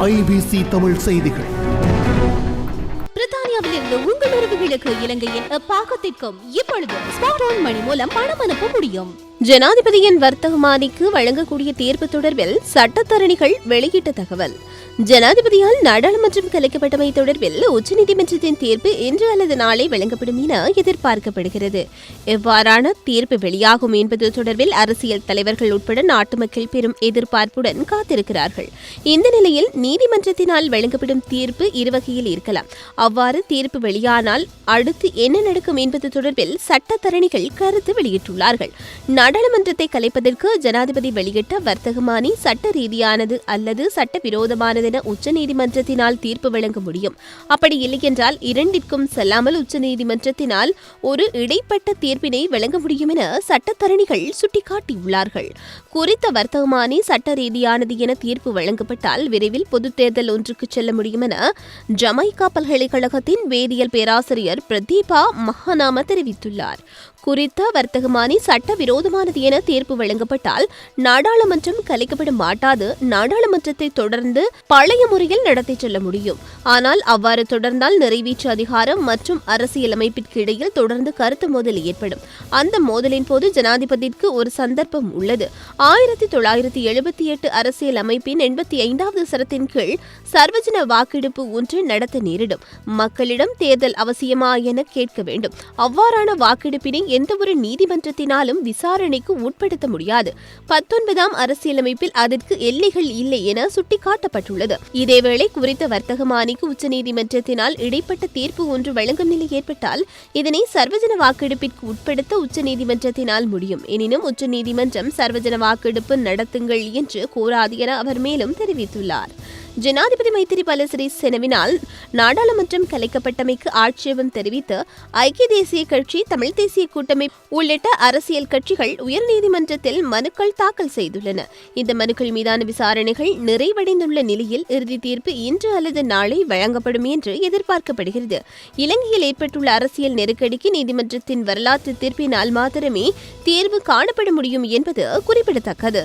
IBC Tamil செய்திகள். பிரித்தானியாவில் இருந்து உங்கள் உறவுகளுக்கு இலங்கையின் பாகத்திற்கும் இப்பொழுது ஸ்மார்ட் மணி மூலம் பணம் அனுப்ப முடியும். ஜனாதிபதியின் வர்த்தகமானிக்கு வழங்கக்கூடிய தீர்ப்பு தொடர்பில் சட்டத்தரணிகள் வெளியிட்ட தகவல். ஜனாதிபதியால் நாடாளுமன்றம் கலைக்கப்பட்டமை தொடர்பில் உச்சநீதிமன்றத்தின் தீர்ப்பு இன்று அல்லது நாளை வழங்கப்படும் என எதிர்பார்க்கப்படுகிறது. எவ்வாறான தீர்ப்பு வெளியாகும் என்பது தொடர்பில் அரசியல் தலைவர்கள் உட்பட நாட்டு மக்கள் பெரும் எதிர்பார்ப்புடன் காத்திருக்கிறார்கள். இந்த நிலையில் நீதிமன்றத்தினால் வழங்கப்படும் தீர்ப்பு இருவகையில் இருக்கலாம். அவ்வாறு தீர்ப்பு வெளியானால் அடுத்து என்ன நடக்கும் என்பது தொடர்பில் சட்டத்தரணிகள் கருத்து வெளியிட்டுள்ளார்கள். நாடாளுமன்றத்தை கலைப்பதற்கு ஜனாதிபதி வெளியிட்ட வர்த்தகமானி சட்ட ரீதியானது அல்லது சட்டவிரோதமானதென உச்சநீதிமன்றத்தினால் தீர்ப்பு வழங்க முடியும். அப்படி இல்லையென்றால் இரண்டிற்கும் செல்லாமல் உச்சநீதிமன்றத்தினால் ஒரு இடைப்பட்ட தீர்ப்பினை வழங்க முடியும் என சட்டத்தரணிகள் சுட்டிக்காட்டியுள்ளார்கள். குறித்த வர்த்தகமானி சட்ட ரீதியானது என தீர்ப்பு வழங்கப்பட்டால் விரைவில் பொதுத் தேர்தல் ஒன்றுக்கு செல்ல முடியும் என ஜமைக்கா பல்கலைக்கழகத்தின் வேதியியல் பேராசிரியர் பிரதீபா மகாநாம தெரிவித்துள்ளார். குறித்த வர்த்தகமானி சட்டவிரோதமானது என தீர்ப்பு வழங்கப்பட்டால் நாடாளுமன்றம் கலைக்கப்பட மாட்டாது. நாடாளுமன்றத்தை தொடர்ந்து பழைய முறையில் நடத்தி செல்ல முடியும். ஆனால் அவ்வாறு தொடர்ந்தால் நிறைவேற்று அதிகாரம் மற்றும் அரசியலமைப்பிற்கு இடையில் தொடர்ந்து கருத்து மோதல் ஏற்படும். அந்த மோதலின் போது ஜனாதிபதிக்கு ஒரு சந்தர்ப்பம் உள்ளது. ஆயிரத்தி தொள்ளாயிரத்தி எழுபத்தி எட்டு அரசியல் அமைப்பின் எண்பத்தி ஐந்தாவது சரத்தின் கீழ் சர்வஜன வாக்கெடுப்பு ஒன்று நடத்த நேரிடும். மக்களிடம் தேர்தல் அவசியமா என கேட்க வேண்டும். அவ்வாறான வாக்கெடுப்பினை எந்தவொரு நீதிமன்றத்தினாலும் விசாரணைக்கு உட்படுத்த முடியாது. பத்தொன்பதாம் அரசியலமைப்பில் அதற்கு எல்லைகள் இல்லை என சுட்டிக்காட்டப்பட்டுள்ளது. இதேவேளை குறித்த வர்த்தகமானிக்கு உச்சநீதிமன்றத்தினால் இடைப்பட்ட தீர்ப்பு ஒன்று வழங்கும் நிலை ஏற்பட்டால் இதனை சர்வஜன வாக்கெடுப்பிற்கு உட்படுத்த உச்சநீதிமன்றத்தினால் முடியும். எனினும் உச்சநீதிமன்றம் சர்வஜன வாக்கெடுப்பு நடத்துங்கள் என்று கூறாது என அவர் மேலும் தெரிவித்துள்ளார். ஜனாதிபதி மைத்திரிபால சிறிசேனவினால் நாடாளுமன்றம் கலைக்கப்பட்டமைக்கு ஆட்சேபம் தெரிவித்து ஐக்கிய தேசிய கட்சி தமிழ் தேசிய கூட்டமைப்பு உள்ளிட்ட அரசியல் கட்சிகள் உயர்நீதிமன்றத்தில் மனுக்கள் தாக்கல் செய்துள்ளன. இந்த மனுக்கள் மீதான விசாரணைகள் நிறைவடைந்துள்ள நிலையில் இறுதி தீர்ப்பு இன்று அல்லது நாளை வழங்கப்படும் என்று எதிர்பார்க்கப்படுகிறது. இலங்கையில் ஏற்பட்டுள்ள அரசியல் நெருக்கடிக்கு நீதிமன்றத்தின் வரலாற்று தீர்ப்பினால் மாத்திரமே தீர்வு காணப்பட முடியும் என்பது குறிப்பிடத்தக்கது.